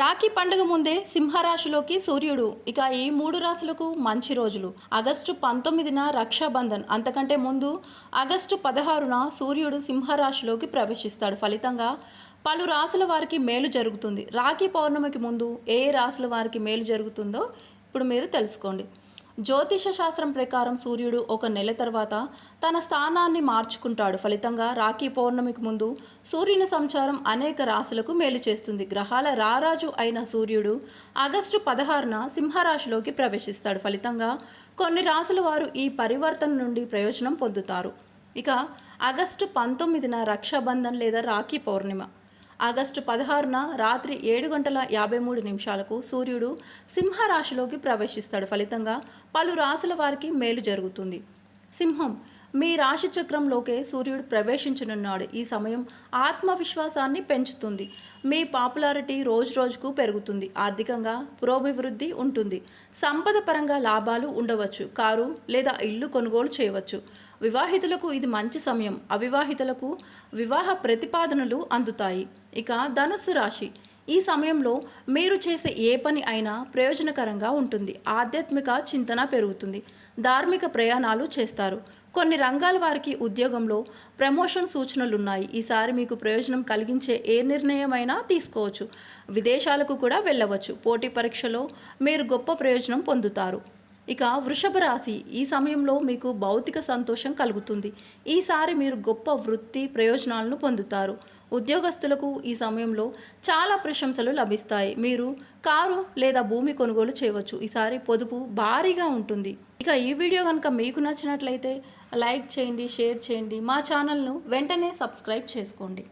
రాఖీ పండుగ ముందే సింహరాశిలోకి సూర్యుడు. ఇక ఈ మూడు రాశులకు మంచి రోజులు. ఆగస్టు పంతొమ్మిదిన రక్షాబంధన్. అంతకంటే ముందు ఆగస్టు పదహారున సూర్యుడు సింహరాశిలోకి ప్రవేశిస్తాడు. ఫలితంగా పలు రాసుల వారికి మేలు జరుగుతుంది. రాఖీ పౌర్ణమికి ముందు ఏ రాశుల వారికి మేలు జరుగుతుందో ఇప్పుడు మీరు తెలుసుకోండి. జ్యోతిష శాస్త్రం ప్రకారం సూర్యుడు ఒక నెల తర్వాత తన స్థానాన్ని మార్చుకుంటాడు. ఫలితంగా రాఖీ పౌర్ణమికి ముందు సూర్యుని సంచారం అనేక రాశులకు మేలు చేస్తుంది. గ్రహాల రారాజు అయిన సూర్యుడు ఆగస్టు పదహారున సింహరాశిలోకి ప్రవేశిస్తాడు. ఫలితంగా కొన్ని రాశుల వారు ఈ పరివర్తన నుండి ప్రయోజనం పొందుతారు. ఇక ఆగస్టు పంతొమ్మిదిన రక్షాబంధన్ లేదా రాఖీ పౌర్ణిమ. ఆగస్టు పదహారున రాత్రి ఏడు గంటల యాభై మూడు నిమిషాలకు సూర్యుడు సింహరాశిలోకి ప్రవేశిస్తాడు. ఫలితంగా పలు రాశుల వారికి మేలు జరుగుతుంది. సింహం మీ రాశి చక్రంలోకే సూర్యుడు ప్రవేశించనున్నాడు. ఈ సమయం ఆత్మవిశ్వాసాన్ని పెంచుతుంది. మీ పాపులారిటీ రోజు రోజుకు పెరుగుతుంది. ఆర్థికంగా పురోభివృద్ధి ఉంటుంది. సంపద పరంగా లాభాలు ఉండవచ్చు. కారు లేదా ఇల్లు కొనుగోలు చేయవచ్చు. వివాహితులకు ఇది మంచి సమయం. అవివాహితులకు వివాహ ప్రతిపాదనలు అందుతాయి. ఇక ధనుస్సు రాశి. ఈ సమయంలో మీరు చేసే ఏ పని అయినా ప్రయోజనకరంగా ఉంటుంది. ఆధ్యాత్మిక చింతన పెరుగుతుంది. ధార్మిక ప్రయాణాలు చేస్తారు. కొన్ని రంగాల వారికి ఉద్యోగంలో ప్రమోషన్ సూచనలు ఉన్నాయి ఈసారి మీకు ప్రయోజనం కలిగించే ఏ నిర్ణయమైనా తీసుకోవచ్చు. విదేశాలకు కూడా వెళ్ళవచ్చు. పోటీ పరీక్షలో మీరు గొప్ప ప్రయోజనం పొందుతారు. ఇక వృషభ రాశి ఈ సమయంలో మీకు భౌతిక సంతోషం కలుగుతుంది. ఈసారి మీరు గొప్ప వృత్తి ప్రయోజనాలను పొందుతారు. ఉద్యోగస్తులకు ఈ సమయంలో చాలా ప్రశంసలు లభిస్తాయి. మీరు కారు లేదా భూమి కొనుగోలు చేయవచ్చు. ఈసారి పొదుపు భారీగా ఉంటుంది. ఇక ఈ వీడియో కనుక మీకు నచ్చినట్లయితే లైక్ చేయండి షేర్ చేయండి. మా ఛానల్ను వెంటనే సబ్స్క్రైబ్ చేసుకోండి.